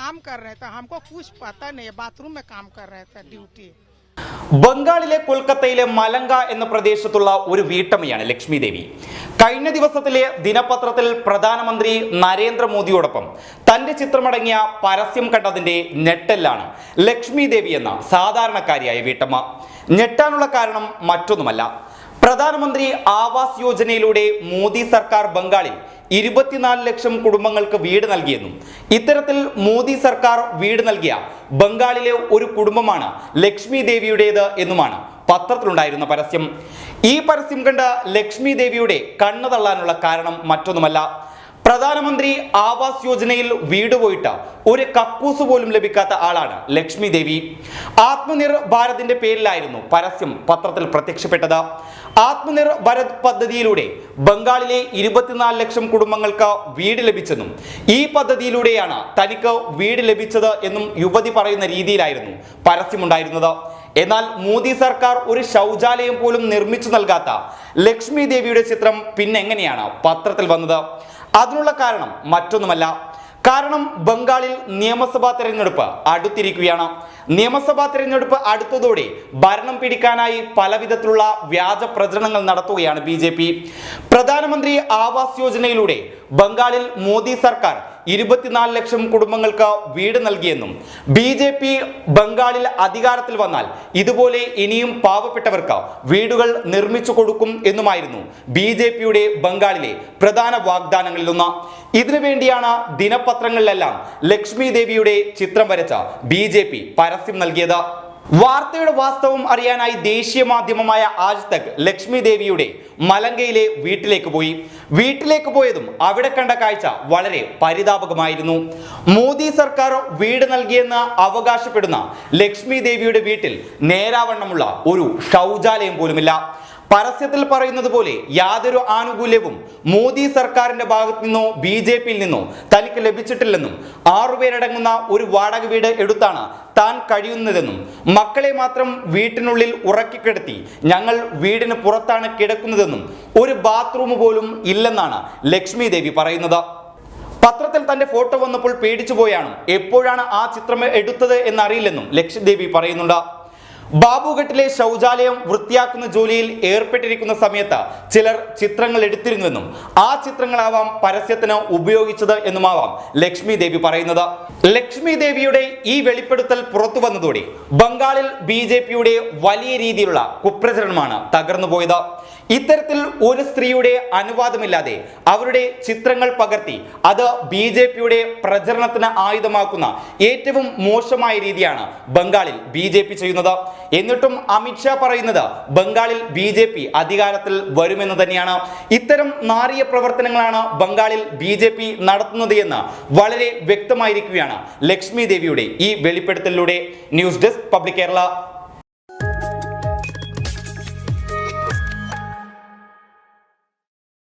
काम कर रहे थे हमको कुछ पता नहीं है बाथरूम में काम कर रहे थे ड्यूटी ബംഗാളിലെ കൊൽക്കത്തയിലെ മലങ്ക എന്ന പ്രദേശത്തുള്ള ഒരു വീട്ടമ്മയാണ് ലക്ഷ്മി ദേവി കഴിഞ്ഞ ദിവസത്തിലെ ദിനപത്രത്തിൽ പ്രധാനമന്ത്രി നരേന്ദ്രമോദിയോടൊപ്പം തന്റെ ചിത്രമടങ്ങിയ പരസ്യം കണ്ടതിന്റെ ഞെട്ടലാണ് ലക്ഷ്മി ദേവി എന്ന സാധാരണക്കാരിയായ വീട്ടമ്മ ഞെട്ടാനുള്ള കാരണം മറ്റൊന്നുമല്ല പ്രധാനമന്ത്രി ആവാസ് യോജനയിലൂടെ മോദി സർക്കാർ ബംഗാളിൽ ഇരുപത്തിനാല് ലക്ഷം കുടുംബങ്ങൾക്ക് വീട് നൽകിയെന്നും ഇത്തരത്തിൽ മോദി സർക്കാർ വീട് നൽകിയ ബംഗാളിലെ ഒരു കുടുംബമാണ് ലക്ഷ്മി ദേവിയുടേത് എന്നുമാണ് പത്രത്തിലുണ്ടായിരുന്ന പരസ്യം. ഈ പരസ്യം കണ്ട ലക്ഷ്മി ദേവിയുടെ കണ്ണു തള്ളാനുള്ള കാരണം മറ്റൊന്നുമല്ല. പ്രധാനമന്ത്രി ആവാസ് യോജനയിൽ വീട് പോയിട്ട് ഒരു കക്കൂസ് പോലും ലഭിക്കാത്ത ആളാണ് ലക്ഷ്മി ദേവി. ആത്മനിർ ഭാരതിന്റെ പേരിലായിരുന്നു പരസ്യം പത്രത്തിൽ പ്രത്യക്ഷപ്പെട്ടത്. ആത്മനിർ ഭരത് പദ്ധതിയിലൂടെ ബംഗാളിലെ ഇരുപത്തിനാല് ലക്ഷം കുടുംബങ്ങൾക്ക് വീട് ലഭിച്ചെന്നും ഈ പദ്ധതിയിലൂടെയാണ് തനിക്ക് വീട് ലഭിച്ചത് എന്നും യുവതി പറയുന്ന രീതിയിലായിരുന്നു പരസ്യമുണ്ടായിരുന്നത്. എന്നാൽ മോദി സർക്കാർ ഒരു ശൗചാലയം പോലും നിർമ്മിച്ചു നൽകാത്ത ലക്ഷ്മി ദേവിയുടെ ചിത്രം പിന്നെങ്ങനെയാണ് പത്രത്തിൽ വന്നത്? അതിനുള്ള കാരണം മറ്റൊന്നുമല്ല. കാരണം ബംഗാളിൽ നിയമസഭാ തെരഞ്ഞെടുപ്പ് അടുത്തിരിക്കുകയാണ്. നിയമസഭാ തെരഞ്ഞെടുപ്പ് അടുത്തതോടെ ഭരണം പിടിക്കാനായി പലവിധത്തിലുള്ള വ്യാജ പ്രചരണങ്ങൾ നടത്തുകയാണ് ബി പ്രധാനമന്ത്രി ആവാസ് യോജനയിലൂടെ ബംഗാളിൽ മോദി സർക്കാർ ഇരുപത്തിനാല് ലക്ഷം കുടുംബങ്ങൾക്ക് വീട് നൽകിയെന്നും ബി ജെ പി ബംഗാളിൽ അധികാരത്തിൽ വന്നാൽ ഇതുപോലെ ഇനിയും പാവപ്പെട്ടവർക്ക് വീടുകൾ നിർമ്മിച്ചു കൊടുക്കും എന്നുമായിരുന്നു ബി ജെ പിയുടെ ബംഗാളിലെ പ്രധാന വാഗ്ദാനങ്ങളിലൊന്ന്. ഇതിനു വേണ്ടിയാണ് ദിനപത്രങ്ങളിലെല്ലാം ലക്ഷ്മി ദേവിയുടെ ചിത്രം വരച്ച ബി ജെ പി പരസ്യം നൽകിയത്. വാർത്തയുടെ വാസ്തവം അറിയാനായി ദേശീയ മാധ്യമമായ ആജ് തക് ലക്ഷ്മി ദേവിയുടെ മലങ്കയിലെ വീട്ടിലേക്ക് പോയി. വീട്ടിലേക്ക് പോയതും അവിടെ കണ്ട കാഴ്ച വളരെ പരിതാപകമായിരുന്നു. മോദി സർക്കാർ വീട് നൽകിയെന്ന് അവകാശപ്പെടുന്ന ലക്ഷ്മി ദേവിയുടെ വീട്ടിൽ നേരാവണ്ണമുള്ള ഒരു ശൗചാലയം പോലുമില്ല. പരസ്യത്തിൽ പറയുന്നത് പോലെ യാതൊരു ആനുകൂല്യവും മോദി സർക്കാരിന്റെ ഭാഗത്തു നിന്നോ ബി ജെ പിയിൽ നിന്നോ തനിക്ക് ലഭിച്ചിട്ടില്ലെന്നും ആറുപേരടങ്ങുന്ന ഒരു വാടക വീട് എടുത്താണ് താൻ കഴിയുന്നതെന്നും മക്കളെ മാത്രം വീട്ടിനുള്ളിൽ ഉറക്കിക്കിടത്തി ഞങ്ങൾ വീടിന് പുറത്താണ് കിടക്കുന്നതെന്നും ഒരു ബാത്റൂം പോലും ഇല്ലെന്നാണ് ലക്ഷ്മി ദേവി പറയുന്നത്. പത്രത്തിൽ തന്റെ ഫോട്ടോ വന്നപ്പോൾ പേടിച്ചു പോയാണ് എപ്പോഴാണ് ആ ചിത്രം എടുത്തത് എന്നറിയില്ലെന്നും ലക്ഷ്മി ദേവി പറയുന്നുണ്ട്. ബാബുഘട്ടിലെ ശൗചാലയം വൃത്തിയാക്കുന്ന ജോലിയിൽ ഏർപ്പെട്ടിരിക്കുന്ന സമയത്ത് ചിലർ ചിത്രങ്ങൾ എടുത്തിരുന്നുവെന്നും ആ ചിത്രങ്ങളാവാം പരസ്യത്തിന് ഉപയോഗിച്ചത് എന്നുമാവാം ലക്ഷ്മി ദേവി പറയുന്നത്. ലക്ഷ്മി ദേവിയുടെ ഈ വെളിപ്പെടുത്തൽ പുറത്തു വന്നതോടെ ബംഗാളിൽ ബി വലിയ രീതിയിലുള്ള കുപ്രചരണമാണ് തകർന്നു പോയത് ഇത്തരത്തിൽ ഒരു സ്ത്രീയുടെ അനുവാദമില്ലാതെ അവരുടെ ചിത്രങ്ങൾ പകർത്തി അത് ബി ജെ പിയുടെ പ്രചരണത്തിന് ആയുധമാക്കുന്ന ഏറ്റവും മോശമായ രീതിയാണ് ബംഗാളിൽ ബി ജെ പി ചെയ്യുന്നത്. എന്നിട്ടും അമിത്ഷാ പറയുന്നത് ബംഗാളിൽ ബി ജെ പി അധികാരത്തിൽ വരുമെന്ന് തന്നെയാണ്. ഇത്തരം നാറിയ പ്രവർത്തനങ്ങളാണ് ബംഗാളിൽ ബി ജെ പി നടത്തുന്നത് എന്ന് വളരെ വ്യക്തമായിരിക്കുകയാണ് ലക്ഷ്മി ദേവിയുടെ ഈ വെളിപ്പെടുത്തലിലൂടെ. News desk public Kerala.